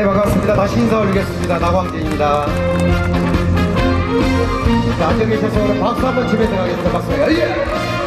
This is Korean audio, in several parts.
네 반갑습니다. 다시 인사 올리겠습니다. 나광진입니다. 자, 앉아 계셔서 오늘 박수 한번 치면 들어가겠습니다. 박수. 예!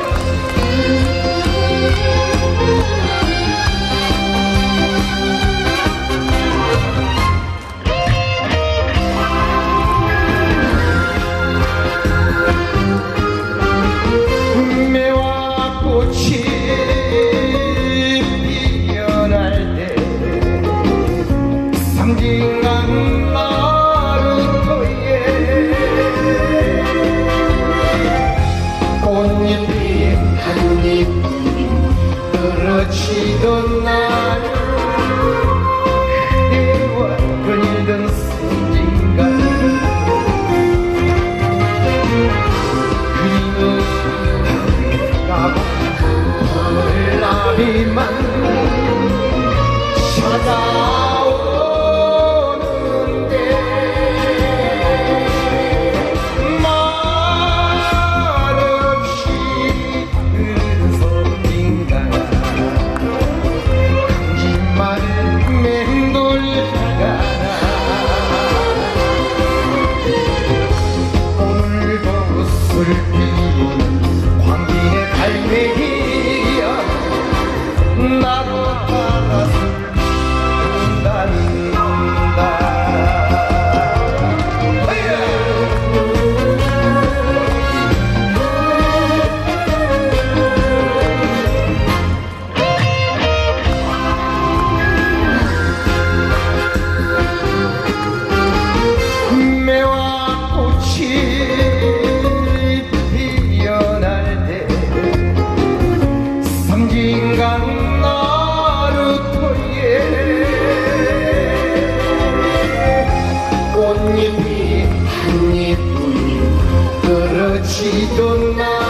떨어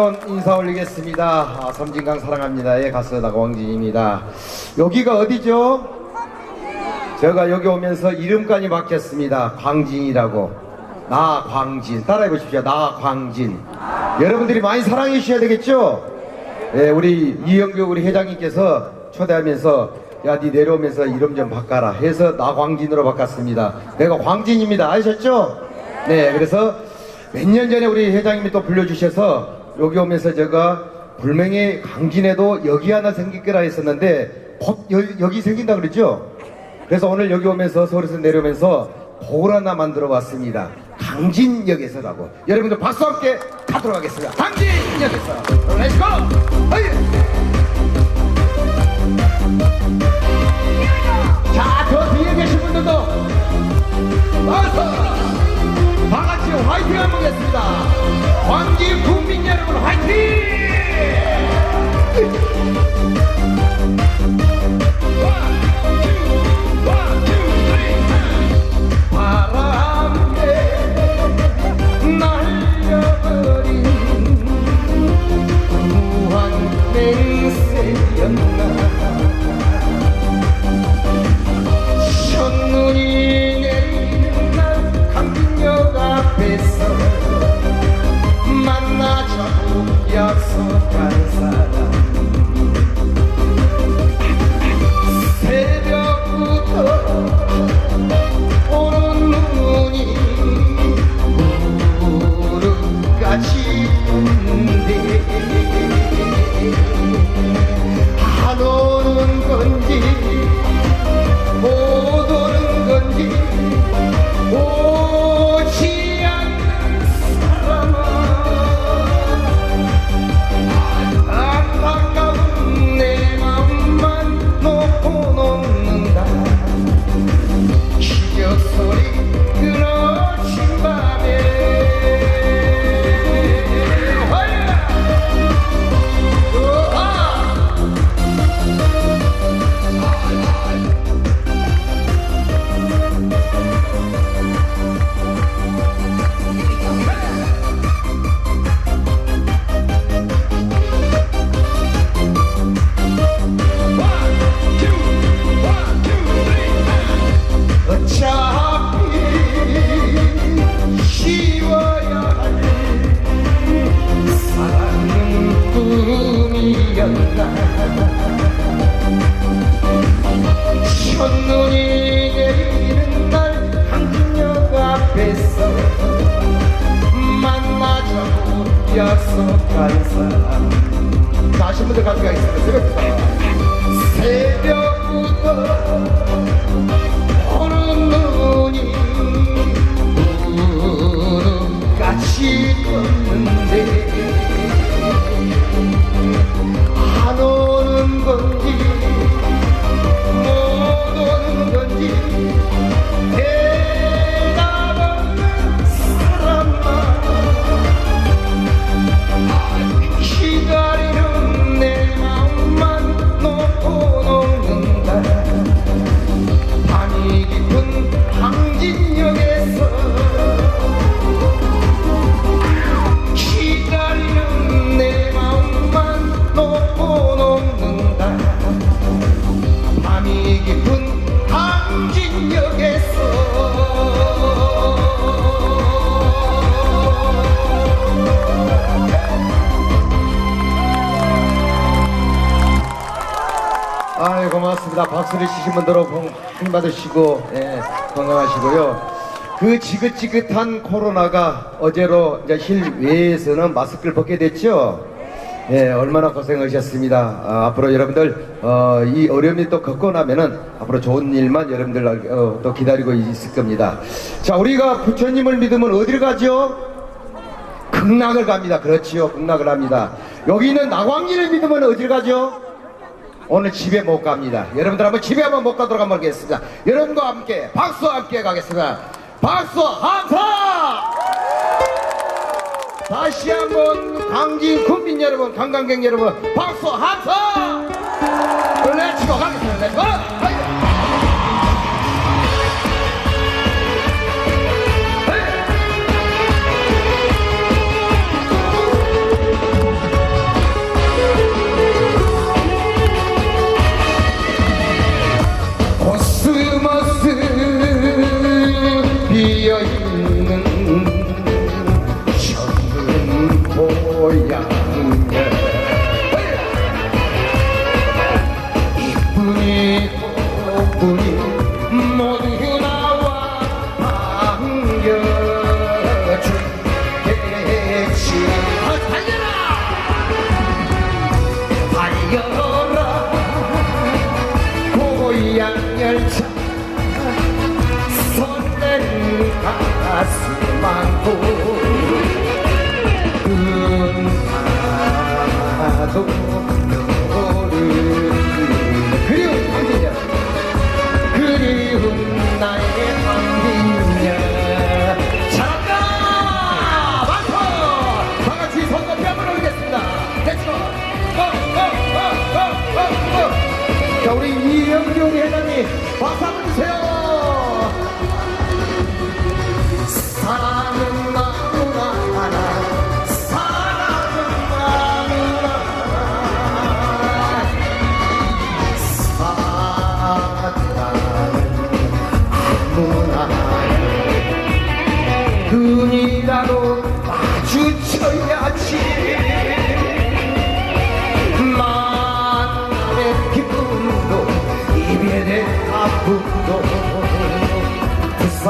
한번 인사 올리겠습니다. 아, 섬진강 사랑합니다의 가수 나광진입니다. 여기가 어디죠? 제가 여기 오면서 이름까지 바뀌었습니다. 광진이라고. 나 광진. 따라해 보십시오. 나 광진. 여러분들이 많이 사랑해 주셔야 되겠죠? 네, 우리 이영규 우리 회장님께서 초대하면서 야, 니 내려오면서 이름 좀 바꿔라 해서 나광진으로 바꿨습니다. 내가 광진입니다. 아셨죠? 네, 그래서 몇 년 전에 우리 회장님이 또 불러주셔서 여기 오면서 제가 불명의 강진에도 여기 하나 생길 거라 했었는데 곧 여, 기 생긴다 그러죠? 그래서 오늘 여기 오면서 서울에서 내려오면서 곡을 하나 만들어 왔습니다. 강진역에서라고. 여러분들 박수 함께 가도록 하겠습니다. 강진역에서. 렛츠고! 자, 저 뒤에 계신 분들도 어서 다 같이 화이팅 한번 하겠습니다. 광진 국민 여러분 화이팅! 박수를 치신 분들로 힘 받으시고 예, 건강하시고요. 그 지긋지긋한 코로나가 어제로 이제 실외에서는 마스크를 벗게 됐죠. 예, 얼마나 고생하셨습니다. 아, 앞으로 여러분들 어, 이 어려움이 또 겪고 나면은 앞으로 좋은 일만 여러분들 어, 또 기다리고 있을 겁니다. 자, 우리가 부처님을 믿으면 어디를 가죠? 극락을 갑니다. 그렇지요. 극락을 합니다. 여기 있는 나광진을 믿으면 어디를 가죠? 오늘 집에 못 갑니다. 여러분들 한번 집에 한번 못 가도록 한번 하겠습니다. 여러분과 함께 박수와 함께 가겠습니다. 박수 함사! 다시 한번 강진 국민 여러분, 관광객 여러분, 박수 함사! 고향에 이쁜이 꽃분이 모두 나와 반겨주겠지. 아, 달려라 달려라 고향 열차 설레는 가슴 안고 우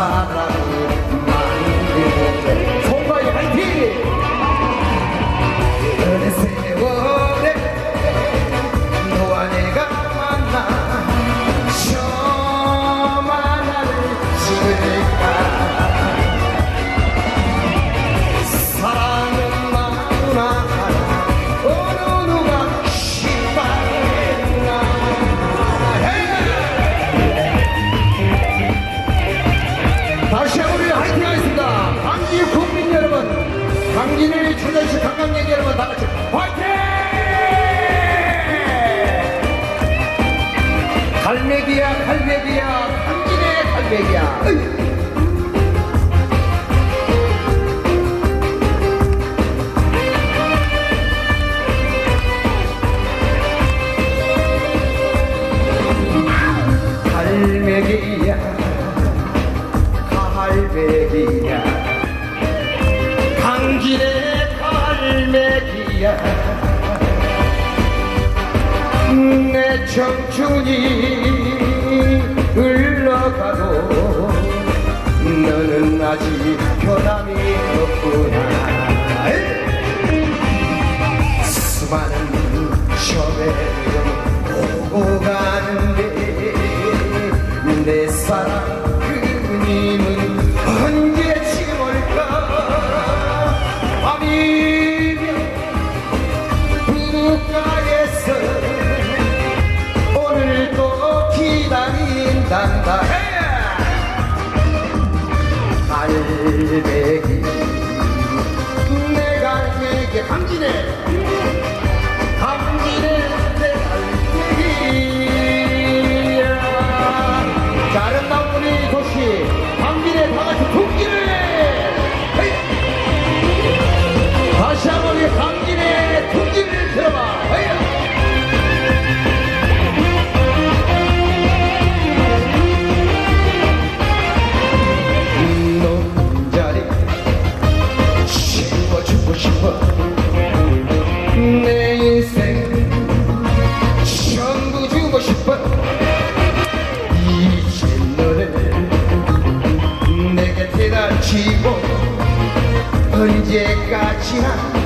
그 으이. 갈매기야. 갈매기야. 강진의 갈매기야. 내 청춘이 가도 너는 아직 변함이 없구나. 수많은 셔벨을 보고 가는데 내 사랑. 갈 쥐고 언제까지나